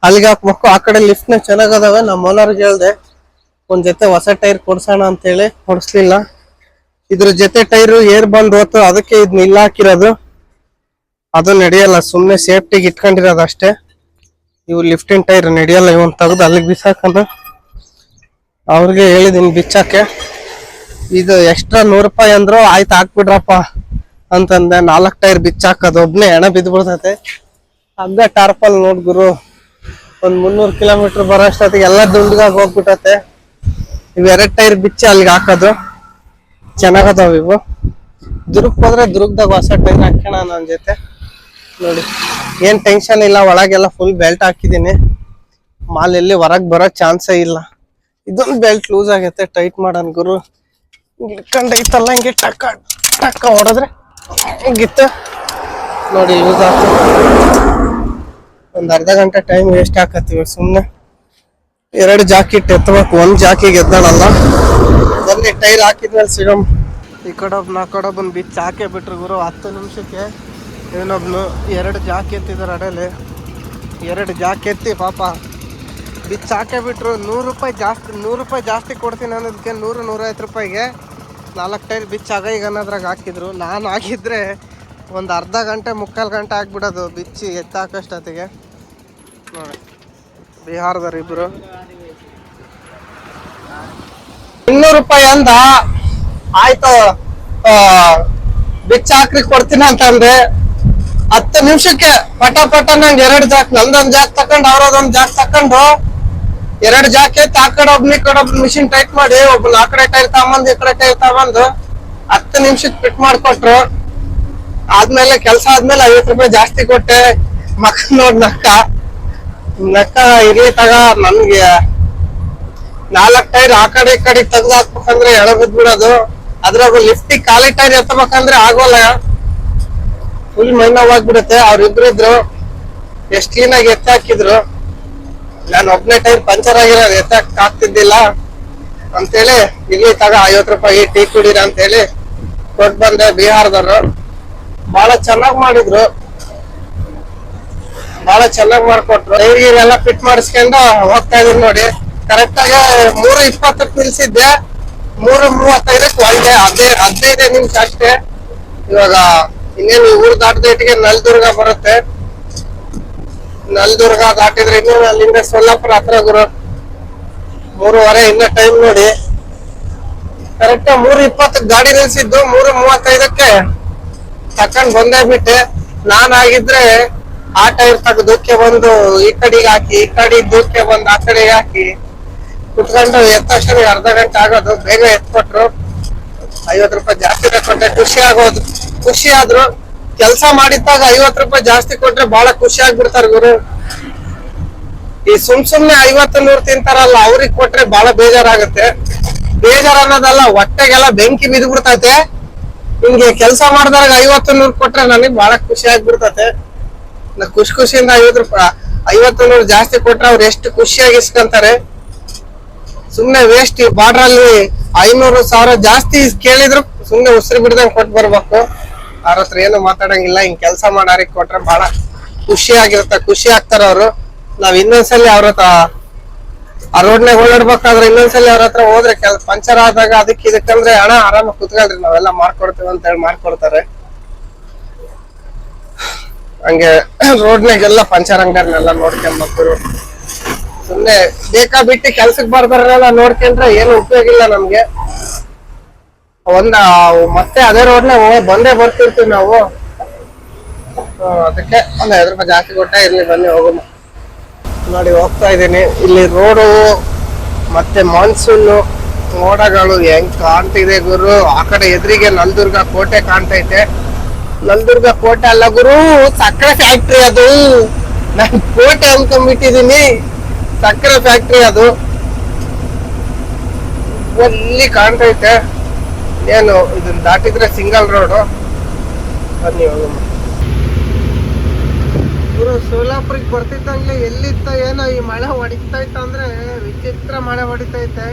ಅಲ್ಲಿಗೆ ಹಾಕ್ಬೇಕು. ಆ ಕಡೆ ಲಿಫ್ಟ್ನ ಚೆನ್ನಾಗದಾವೆ ನಮ್ಮ ಓನರ್ಗೆ ಹೇಳ್ದೆ, ಒಂದ್ ಜೊತೆ ಹೊಸ ಟೈರ್ ಕೊಡ್ಸೋಣ ಅಂತೇಳಿ. ಕೊಡಿಸ್ಲಿಲ್ಲ. ಇದ್ರ ಜೊತೆ ಟೈರ್, ಏರ್ ಬಂದ್ ಹೋತು, ಅದಕ್ಕೆ ಇದ್ ಇಲ್ಲ ಹಾಕಿರೋದು. ಅದು ನಡೆಯಲ್ಲ, ಸುಮ್ನೆ ಸೇಫ್ಟಿಗೆ ಇಟ್ಕೊಂಡಿರೋದು ಅಷ್ಟೇ. ಇವು ಲಿಫ್ಟಿನ್ ಟೈರ್ ನಡೆಯಲ್ಲ, ಇವನ್ ತೆಗೆದು ಅಲ್ಲಿಗೆ ಬಿಸಾಕಂದ ಅವ್ರಿಗೆ ಹೇಳಿದೀನಿ ಬಿಚ್ಚಾಕೆ. ಇದು ಎಕ್ಸ್ಟ್ರಾ ನೂರು ರೂಪಾಯಿ ಅಂದ್ರು ಆಯ್ತು, ಹಾಕ್ಬಿಡ್ರಪ್ಪ ಅಂತಂದೆ. ನಾಲ್ಕು ಟೈರ್ ಬಿಚ್ಚಾಕೋದು ಒಬ್ನೇ ಎಣ ಬಿದ್ದ್ಬಿಡ್ತೈತೆ ಹಗ್ಗ ಟಾರ್ಪಲ್ ನೋಡ್ ಗುರು. ಒಂದ್ ಮುನ್ನೂರು ಕಿಲೋಮೀಟರ್ ಬರೋ ಅಷ್ಟೊತ್ತಿಗೆ ಎಲ್ಲ ದುಂಡ್ಗಾಗಿ ಹೋಗ್ಬಿಟ್ಟತೆ. ಇವ್ ಎರಡ್ ಟೈರ್ ಬಿಚ್ಚಿ ಅಲ್ಲಿಗೆ ಹಾಕೋದು. ಚೆನ್ನಾಗದಾವ ಇವು. ದುರ್ಗ್ ಹೋದ್ರೆ ದುರ್ಗದಾಗ ಹೊಸ ಟೈರ್ ಹಾಕೋಣ ನನ್ನ ಜೊತೆ. ನೋಡಿ, ಏನ್ ಟೆನ್ಷನ್ ಇಲ್ಲ, ಒಳಗೆಲ್ಲ ಫುಲ್ ಬೆಲ್ಟ್ ಹಾಕಿದೀನಿ ಮಾಲ್ ಎಲ್ಲಿ ಹೊರಗ್ ಬರೋ ಚಾನ್ಸೇ ಇಲ್ಲ. ಇದೊಂದು ಬೆಲ್ಟ್ ಲೂಸ್ ಆಗೈತೆ ಟೈಟ್ ಮಾಡೋಣ ಗುರು. ಹಿಡ್ಕೊಂಡೈತಲ್ಲ ಹಿಂಗೆ ಟಕ್ಕ ಟಕ್ಕ ಹೊಡೆದ್ರೆ ಹಿಂಗಿತ್ತು. ನೋಡಿ ಲೂಸ್ ಆಗ್ತದೆ. ಒಂದು ಅರ್ಧ ಗಂಟೆ ಟೈಮ್ ವೇಸ್ಟ್ ಹಾಕತ್ತೀವಿ ಸುಮ್ಮನೆ ಎರಡು ಜಾಕೆಟ್ ಎತ್ತಬೇಕು, ಒಂದು ಜಾಕಿಗೆ ಎದ್ದಾಳಲ್ಲ. ಬನ್ನಿ ಟೈರ್ ಹಾಕಿದ್ಮೇಲೆ ಸಿಗಮ್. ಈ ಕಡೆ ಒಬ್ಬ ನಾ ಒಬ್ಬನ ಬಿಚ್ಚ ಹಾಕೇ ಬಿಟ್ರು ಗುರು, ಹತ್ತು ನಿಮಿಷಕ್ಕೆ ಇವನೊಬ್ನು ಎರಡು ಜಾಕಿ ಎತ್ತಿದಾರೆ ಅಡಲ್ಲಿ ಎರಡು ಜಾಕಿ ಎತ್ತಿ, ಪಾಪ. ಬಿಚ್ಚ ಹಾಕೇ ಬಿಟ್ರು, ನೂರು ರೂಪಾಯಿ ಜಾಸ್ತಿ, ನೂರು ರೂಪಾಯಿ ಜಾಸ್ತಿ ಕೊಡ್ತೀನಿ ಅನ್ನೋದಕ್ಕೆ ನೂರು, ನೂರೈವತ್ತು ರೂಪಾಯಿಗೆ ನಾಲ್ಕು ಟೈರ್ ಬಿಚ್ಚ ಆಗ ಈಗ ಅನ್ನೋದ್ರಾಗ ಹಾಕಿದ್ರು. ನಾನು ಆಗಿದ್ರೆ ಒಂದು ಅರ್ಧ ಗಂಟೆ, ಮುಕ್ಕಾಲು ಗಂಟೆ ಆಗ್ಬಿಡೋದು ಬಿಚ್ಚಿ ಎತ್ತಾಕಷ್ಟೊತ್ತಿಗೆ. ನೋಡಿ. ಬಿಹಾರದವ್ರು ಇಬ್ರು. ಇನ್ನೂರು ರೂಪಾಯಿ ಅಂದ, ಆಯ್ತು ಬಿಚ್ಚಾಕ್ರಿ ಕೊಡ್ತೀನಿ ಅಂತಂದ್ರೆ ಹತ್ತು ನಿಮಿಷಕ್ಕೆ ಪಟ ಪಟ ನಂಗೆ ಎರಡು ಜಾಕ್, ನಂದೊಂದ್ ಜಾಕ್ ತಕೊಂಡ್ ಅವ್ರದೊಂದ್ ಜಾಕ್ ತಕೊಂಡು ಎರಡು ಜಾಕ್ ಐತೆ ಆ ಕಡೆ ಒಬ್ನ ಕಡೆ ಒಬ್ಬ ಮಿಷಿನ್ ಟೈಟ್ ಮಾಡಿ ಒಬ್ಬನ ಆ ಕಡೆ ಟೈರ್ ತಗೊಂಬಂದು, ಈ ಕಡೆ ಟೈರ್ ತಗೊಂಬಂದು ಹತ್ತು ನಿಮಿಷಕ್ಕೆ ಫಿಟ್ ಮಾಡ್ಕೊಟ್ರು. ಆದ್ಮೇಲೆ ಕೆಲಸ ಆದ್ಮೇಲೆ ಐವತ್ತು ರೂಪಾಯಿ ಜಾಸ್ತಿ ಕೊಟ್ಟೆ. ಮಕ್ಕ ನೋಡ್ ನಕ್ಕ ನಕ್ಕ ಇರ್ಲಿ ತಗ ನನ್ಗೆ ನಾಲ್ಕ್ ಟೈರ್ ಆ ಕಡೆ ಈ ಕಡೆ ತೆಗ್ದು ಹಾಕ್ಬೇಕಂದ್ರೆ ಎಳ ಬಿಡೋದು. ಅದ್ರಾಗ ಲಿಫ್ಟಿಗೆ ಖಾಲಿ ಟೈರ್ ಎತ್ತಬೇಕಂದ್ರೆ ಆಗೋಲ್ಲ. ಫುಲ್ ಮೈ ನೋವಾಗ್ಬಿಡುತ್ತೆ ಅವ್ರಿಬ್ರು ಇದ್ರಿದ್ರು ಎಷ್ಟ್ ಕ್ಲೀನ್ ಆಗಿ ಎತ್ತ ಹಾಕಿದ್ರು. ನಾನು ಒಬ್ನೇ ಟೈರ್ ಪಂಚರ್ ಆಗಿರೋದು ಎತ್ತಕ್ ಆಗ್ತಿದ್ದಿಲ್ಲ ಅಂತೇಳಿ, ಇಲ್ಲಿ ತಗ ಐವತ್ ರೂಪಾಯಿ ಟೀ ಕುಡೀರ ಅಂತೇಳಿ ಕೊಟ್ಟು ಬಂದೆ ಬಿಹಾರದವರು. ಬಹಳ ಚೆನ್ನಾಗ್ ಮಾಡಿದ್ರು. ಬಹಳ ಚೆನ್ನಾಗಿ ಮಾಡ್ಕೊಟ್ರು. ಎಲ್ಲ ಫಿಟ್ ಮಾಡಿಸ್ಕೊಂಡು ಹೋಗ್ತಾ ಇದೀನಿ ನೋಡಿ. ಕರೆಕ್ಟ್ ಆಗಿ ಮೂರು ಇಪ್ಪತ್ತಕ್ಕೆ ನಿಲ್ಸಿದ್ದೆ ಮೂರು ಮೂವತ್ತೈದಕ್ಕೆ ಒಂದೇ ಹದಿನೈದು ಹದಿನೈದೇ ನಿಮಿಷ ಅಷ್ಟೇ. ಇವಾಗ ಇನ್ನೇನು ಊರು ದಾಟದೇಟಿಗೆ ನಲ್ದುರ್ಗ ಬರುತ್ತೆ. ನಲ್ದುರ್ಗ ದಾಟಿದ್ರೆ ಇನ್ನೇನು ಅಲ್ಲಿಂದ ಸೊಲ್ಲಾಪುರ ಹತ್ರ ಗುರು. ಮೂರುವರೆ ಇನ್ನ ಟೈಮ್ ನೋಡಿ. ಕರೆಕ್ಟ್ ಮೂರು ಇಪ್ಪತ್ತಕ್ಕೆ ಗಾಡಿ ನಿಲ್ಸಿದ್ದು, ಮೂರು ಮೂವತ್ತೈದಕ್ಕೆ ತಕೊಂಡ್ ಬಂದೇ ಬಿಟ್ಟೆ. ನಾನ್ ಆಗಿದ್ರೆ ಆ ಟೈರ್ ತಗ ಒಂದು ಬಂದು ಈ ಕಡೆಗೆ ಹಾಕಿ, ಈ ಕಡೆ ದೂಕ್ಕೆ ಬಂದು ಆ ಕಡೆಗೆ ಹಾಕಿ. ಕುತ್ಕೊಂಡು ಎತ್ತಷ್ಟು ಅರ್ಧ ಗಂಟೆ ಆಗೋದು, ಬೇಗ ಎತ್ಕೊಟ್ರು ಐವತ್ ರೂಪಾಯಿ ಜಾಸ್ತಿ ಕೊಟ್ಟೆ ಖುಷಿ ಆಗೋದು. ಖುಷಿ ಆದ್ರು ಕೆಲಸ ಮಾಡಿದ್ದಾಗ ಐವತ್ ರೂಪಾಯಿ ಜಾಸ್ತಿ ಕೊಟ್ರೆ ಬಹಳ ಖುಷಿ ಆಗ್ಬಿಡ್ತಾರ ಗುರು. ಈ ಸುಮ್ ಸುಮ್ನೆ ಐವತ್ತು ನೂರು ತಿಂತಾರಲ್ಲ, ಅವ್ರಿಗೆ ಕೊಟ್ರೆ ಬಹಳ ಬೇಜಾರಾಗುತ್ತೆ. ಬೇಜಾರ ಅನ್ನೋದಲ್ಲ ಹೊಟ್ಟೆಗೆಲ್ಲ ಬೆಂಕಿ ಬಿದ್ದು ಬಿಡ್ತೈತೆ ಹಿಂಗೆ ಕೆಲಸ ಮಾಡಿದಾಗ ಐವತ್ತು ನೂರು ಕೊಟ್ರೆ ನನಗೆ ಬಹಳ ಖುಷಿ ಆಗ್ಬಿಡ್ತತೆ. ಖುಷಿ ಖುಷಿಯಿಂದ ಐವತ್ತು ರೂಪಾಯಿ ಐವತ್ತು ನೂರು ಜಾಸ್ತಿ ಕೊಟ್ರೆ ಅವ್ರು ಎಷ್ಟು ಖುಷಿಯಾಗಿ ಇಸ್ಕೊಂತಾರೆ? ಸುಮ್ನೆ ವೇಸ್ಟ್ ಬಾರ್ಡರ್ ಅಲ್ಲಿ ಐನೂರು ಸಾವಿರ ಜಾಸ್ತಿ ಕೇಳಿದ್ರು ಸುಮ್ನೆ ಉಸಿರು ಬಿಡ್ದಂಗೆ ಕೊಟ್ಟು ಬರ್ಬೇಕು. ಅವ್ರ ಹತ್ರ ಏನು ಮಾತಾಡಂಗಿಲ್ಲ, ಹಿಂಗ್ ಕೆಲಸ ಮಾಡೋರಿಗೆ ಕೊಟ್ರೆ ಬಹಳ ಖುಷಿ ಆಗಿರುತ್ತೆ ಖುಷಿ ಆಗ್ತಾರ ಅವ್ರು. ನಾವ್ ಇನ್ನೊಂದ್ಸಲಿ ಅವ್ರ ಹತ್ರ ಆ ರೋಡ್ನಾಗ ಓಡಾಡ್ಬೇಕಾದ್ರೆ ಇನ್ನೊಂದ್ಸಲಿ ಅವ್ರ ಹತ್ರ ಹೋದ್ರೆ ಕೆಲ ಪಂಚರ್ ಆದಾಗ ಅದಕ್ಕೆ ಇದಕ್ಕಂದ್ರೆ ಹಣ ಆರಾಮಾಗಿ ಕುತ್ಕೊಳ್ರಿ, ನಾವೆಲ್ಲ ಮಾಡ್ಕೊಡ್ತೀವಿ ಅಂತ ಹೇಳಿ ಮಾಡ್ಕೊಡ್ತಾರೆ ಹಂಗೆ ರೋಡ್ನಾಗೆಲ್ಲ ಪಂಚರ್ ಅಂಗಡಿಯನ್ನೆಲ್ಲ ನೋಡ್ಕೊಂಬರ್ತಾರೆ ಸುಮ್ನೆ ಬೇಕಾ ಬಿಟ್ಟು ಕೆಲ್ಸಕ್ ಬರ್ಬಾರಲ್ಲ ನೋಡ್ಕೊಂಡ್ರೆ ಏನು ಉಪಯೋಗ ಇಲ್ಲ ನಮ್ಗೆ. ಒಂದ ಮತ್ತೆ ಅದೇ ರೋಡ್ನ ಬಂದೇ ಬರ್ತಿರ್ತೀವಿ ನಾವು. ಅದಕ್ಕೆ ಒಂದ್ ಐದು ರೂಪಾಯಿ ಜಾಸ್ತಿ ಕೊಟ್ಟ ಇರ್ಲಿ ಬನ್ನಿ ಹೋಗೋಣ. ನೋಡಿ ಹೋಗ್ತಾ ಇದ್ದೀನಿ. ಇಲ್ಲಿ ರೋಡು ಮತ್ತೆ ಮಾನ್ಸೂನ್ ಮೋಡಗಳು ಹೆಂಗ್ ಕಾಣ್ತಿದೆ ಗುರು. ಆ ಕಡೆ ಎದುರಿಗೆ ನಲ್ದುರ್ಗ ಕೋಟೆ ಕಾಣ್ತೈತೆ. ನಲ್ದುರ್ಗ ಕೋಟೆ ಅಲ್ಲ ಗುರು, ಸಕ್ಕರೆ ಫ್ಯಾಕ್ಟ್ರಿ ಅದು. ನಾನು ಕೋಟೆ ಅನ್ಕೊಂಡ್ಬಿಟ್ಟಿದೀನಿ. ಸಕ್ಕರೆ ಫ್ಯಾಕ್ಟ್ರಿ ಅದು. ಅಲ್ಲಿ ಕಾಣ್ತೈತೆ. ಏನು ಇದನ್ನ ದಾಟಿದ್ರೆ ಸಿಂಗಲ್ ರೋಡು ಬನ್ನಿ ಗುರು ಸೋಲಾಪುರಕ್ಕೆ ಬರ್ತಿದ್ದಂಗೆ ಎಲ್ಲಿತ್ತ ಏನೋ ಈ ಮಳೆ ಹೊಡಿತೈತೆ ಅಂದ್ರೆ ವಿಚಿತ್ರ ಮಳೆ ಹೊಡಿತೈತೆ.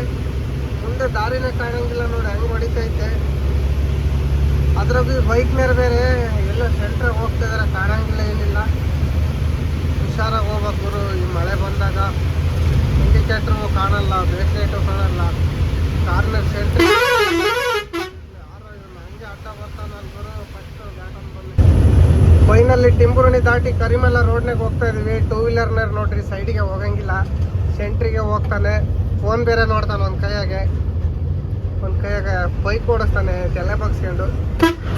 ಮುಂದೆ ದಾರಿನೇ ಕಾಣಂಗಿಲ್ಲ ನೋಡಿ, ಹೆಂಗ್ ಹೊಡಿತೈತೆ. ಅದ್ರಾಗ ಬೈಕ್ ಮೇಲೆ ಬೇರೆ ಎಲ್ಲ ಸೆಂಟ್ರಾಗ ಹೋಗ್ತಾ ಇದಾರೆ ಕಾಣಂಗಿಲ್ಲ ಏನಿಲ್ಲ. ಹುಷಾರಾಗಿ ಹೋಗ್ಬೇಕು ಗುರು, ಈ ಮಳೆ ಬಂದಾಗ. ಇಂಡಿಕೇಟ್ರು ಕಾಣಲ್ಲ ಬೇಸ್ ಲೈಟು ಕಾಣಲ್ಲ. ಕಾರ್ನರ್ ಸೆಂಟ್ರ್ ಇವ್ನು ಹಂಗೆ ಅಡ್ಡ ಗುರು ಫಸ್ಟ್ ಫೈನಲ್ಲಿ ಟಿಂಬುರುಣಿ ದಾಟಿ ಕರಿಮಲ ರೋಡ್ನಾಗ ಹೋಗ್ತಾ ಇದೀವಿ ಟೂ ವೀಲರ್ನರ್ ನೋಡ್ರಿ ಸೈಡಿಗೆ ಹೋಗಂಗಿಲ್ಲ. ಸೆಂಟ್ರಿಗೆ ಹೋಗ್ತಾನೆ. ಫೋನ್ ಬೇರೆ ನೋಡ್ತಾನೆ ಒಂದು ಕೈಯಾಗೆ. ಒಂದು ಕೈಯಾಗ ಬೈಕ್ ಓಡಿಸ್ತಾನೆ, ತಲೆ ಬಗ್ಸ್ಕೊಂಡು.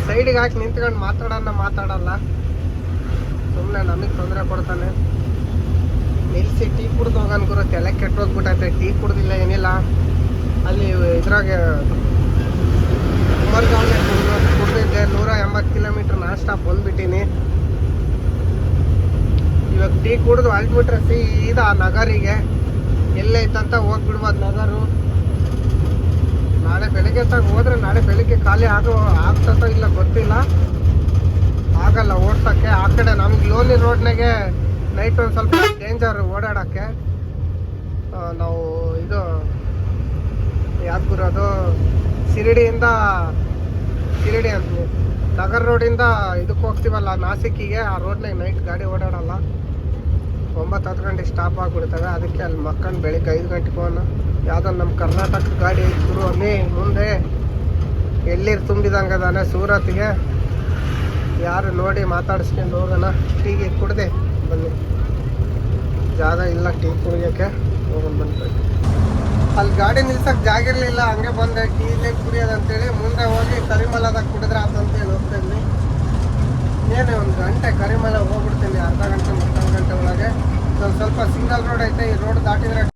ಸೈಡಿಗೆ ಹಾಕಿ ನಿಂತ್ಕೊಂಡು ಮಾತಾಡೋಣ ಮಾತಾಡಲ್ಲ. ಸುಮ್ಮನೆ ನಮಗೆ ತೊಂದರೆ ಕೊಡ್ತಾನೆ. ನಿಲ್ಸಿ ಟೀ ಕುಡ್ದು ಹೋಗನ್ ಗುರು, ತಲೆ ಕೆಟ್ಟೋಗ್ಬಿಟ್ಟೈತೆ ಟೀ ಕುಡ್ದಿಲ್ಲ ಏನಿಲ್ಲ. ಅಲ್ಲಿ ಇದ್ರಾಗೆ ಕುಡ್ದಿದ್ದೆ. ನೂರ ಎಂಬತ್ತು ಕಿಲೋಮೀಟರ್ ನಾನ್ ಸ್ಟಾಪ್ ಬಂದ್ಬಿಟ್ಟಿನಿ. ಇವಾಗ ಟೀ ಕುಡ್ದು ಅಲ್ಟ್ಬಿಟ್ರೆ ಸೀದಾ ನಗರಿಗೆ. ಎಲ್ಲೈತಂತ ಹೋಗ್ಬಿಡ್ಬೋದು ನಗರು. ನಾಳೆ ಬೆಳಿಗ್ಗೆ ತಗ ಹೋದ್ರೆ ನಾಳೆ ಬೆಳಿಗ್ಗೆ ಖಾಲಿ ಆಗೋ ಆಗ್ತದೋ ಇಲ್ಲ ಗೊತ್ತಿಲ್ಲ. ಆಗಲ್ಲ, ಓಡ್ಸೋಕ್ಕೆ. ಆ ಕಡೆ ನಮ್ಗೆ ಲೋನಿ ರೋಡ್ನಾಗೆ ನೈಟ್ ಒಂದು ಸ್ವಲ್ಪ ಡೇಂಜರ್ ಓಡಾಡೋಕ್ಕೆ. ನಾವು ಇದು ಯಾದಗುರು ಅದು? ಶಿರಡಿಯಿಂದ, ಶಿರಡಿ ಅಂತ. ನಗರ್ ರೋಡಿಂದ ಇದಕ್ಕೆ ಹೋಗ್ತೀವಲ್ಲ ನಾಸಿಕಿಗೆ ಆ ರೋಡ್ನಾಗೆ ನೈಟ್ ಗಾಡಿ ಓಡಾಡಲ್ಲ. ಒಂಬತ್ತು ಹತ್ತು ಗಂಟೆಗೆ ಸ್ಟಾಪ್ ಆಗಿಬಿಡ್ತವೆ. ಅದಕ್ಕೆ ಅಲ್ಲಿ ಮಕ್ಕಂಡು ಬೆಳಿಗ್ಗೆ ಐದು ಗಂಟೆಗೆ ಹೋಗೋಣ. ಯಾವುದೋ ನಮ್ಮ ಕರ್ನಾಟಕ ಗಾಡಿ ಶುರು ಅಲ್ಲಿ ಮುಂದೆ ಎಲ್ಲಿರು ತುಂಬಿದಂಗೆ ಅದಾನೆ ಸೂರತ್ಗೆ. ಯಾರು ನೋಡಿ ಮಾತಾಡಿಸ್ಕೊಂಡು ಹೋಗೋಣ. ಟೀಗೆ ಕುಡ್ದೆ. ಬನ್ನಿ. ಜಾಗ ಇಲ್ಲ ಟೀ ಕುಡಿಯೋಕ್ಕೆ. ಹೋಗೋಣ ಬಂದ್ಬಿಟ್ಟು ಅಲ್ಲಿ ಗಾಡಿ ನಿಲ್ಸಕ್ಕೆ ಜಾಗ ಇರಲಿಲ್ಲ. ಹಂಗೆ ಬಂದೆ. ಟೀ ಇಲ್ಲೇ ಕುಡಿಯೋದು ಅಂತೇಳಿ ಮುಂದೆ ಹೋಗಿ ಕರಿಮಲದಾಗ ಕುಡಿದ್ರೆ ಆತಂತೇಳಿ ಹೋಗ್ತಾ ಏನೇ ಒಂದು ಗಂಟೆ ಕರಿಮಲ ಹೋಗ್ಬಿಡ್ತೀನಿ. ಅರ್ಧ ಗಂಟೆ, ಮುಕ್ಕಾಲು ಗಂಟೆ ಒಳಗೆ. ಸ್ವಲ್ಪ ಸಿಂಗಲ್ ರೋಡ್ ಐತೆ. ಈ ರೋಡ್ ದಾಟಿದ್ರೆ